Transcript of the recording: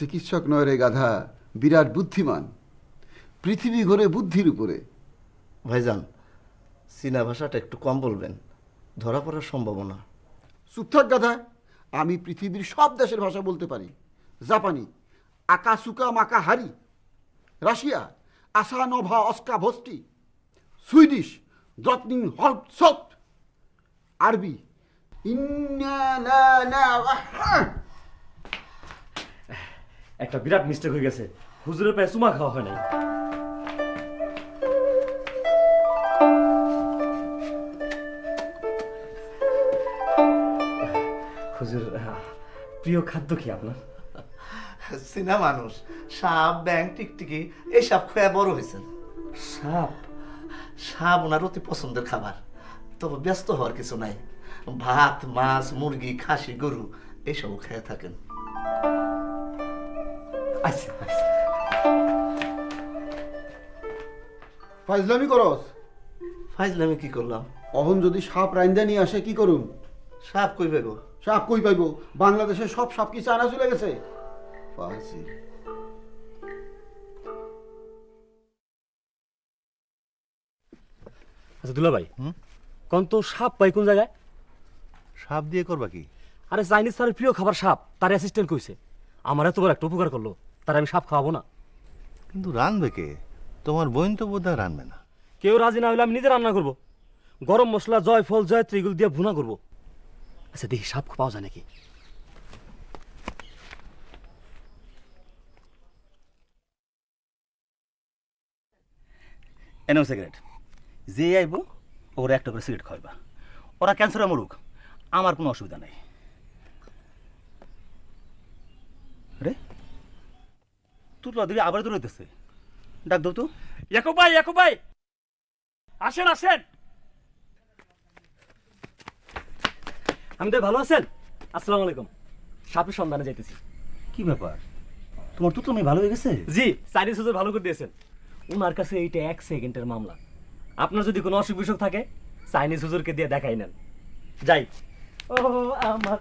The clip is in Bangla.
চিকিৎসক নয় রে গাধা বিরাট বুদ্ধিমান। পৃথিবী ঘোরে বুদ্ধির উপরে। ভাইজান চীনা ভাষাটা একটু কম বলবেন। ধরা পড়ার সম্ভাবনা। চুপ থাক গাধা আমি পৃথিবীর সব দেশের ভাষা বলতে পারি। জাপানি আকাসুকা মাকা হারি। রাশিয়া আসা নভা অস্কা ভস্টি। সুইডিশ দ্রত্নিং হল্প সট আরবি ইন্না না না। একটা বিরাট মিস্টেক হয়ে গেছে। হুজুরের পায়ে চুমা খাওয়া হয় নাই। হুজুর প্রিয় খাদ্য কি আপনার? চীনা মানুষ সাপ ব্যাং টিকটিকি এই সাপ খেয়ে বড় হয়েছেন সাপ? সাপ ওনার অতি পছন্দের খাবার। তবে ব্যস্ত হওয়ার কিছু নাই। ভাত মাছ মুরগি খাসি গরু এইসব খেয়ে থাকেন। আচ্ছা আচ্ছা। ফাইজলামি করস। ফাইজলে আমি কি করলাম? অহন যদি সাপ রাইন্দা নিয়ে আসে কি করুন সাপ কই বেগো সাপ কই পাইব? বাংলাদেশের সব সাপ কি চায়না চলে গেছে? ফাজিল। আচ্ছা দুলা ভাই কোন তো সাপ পাই কোন জায়গায়? সাপ দিয়ে করবা কি? আরে চাইনিজ স্যারের প্রিয় খাবার সাপ তার অ্যাসিস্ট্যান্ট কইছে। আমার এত বড় একটা উপকার করল। তার আমি সাপ খাওয়াবো না। কিন্তু রানবে কে? তোমার বোন তো বোধ হয় রানবে না। কেউ রাজি না হলে আমি নিজে রান্না করব। গরম মশলা জয় ফল জয় এগুলো দিয়ে ভুনা করব। আচ্ছা দেখি সাপ পাওয়া যায় নাকি? এনেও সিগারেট যে আইব ওরা একটা করে সিগারেট খাওয়াইবা। ওরা ক্যান্সারে মরুক। আমার কোনো অসুবিধা নাই। আবার দৌড়াইতেছে ডাক দাও তো। ইয়াকুব ভাই ইয়াকুব ভাই। আসেন আসেন। আমি তো ভালো আছেন? আসসালামু আলাইকুম। সাপের সন্ধানে যাইতেছি। কি ব্যাপার? তোমার তো তুমি ভালো হয়ে গেছে? জি চাইনিজ হুজুর ভালো করে দিয়েছেন। ওনার কাছে এইটা এক সেকেন্ডের মামলা। আপনার যদি কোনো অসুখ বিসুখ থাকে চাইনিজ হুজুরকে দিয়ে দেখাই নেন। যাই। ও আমার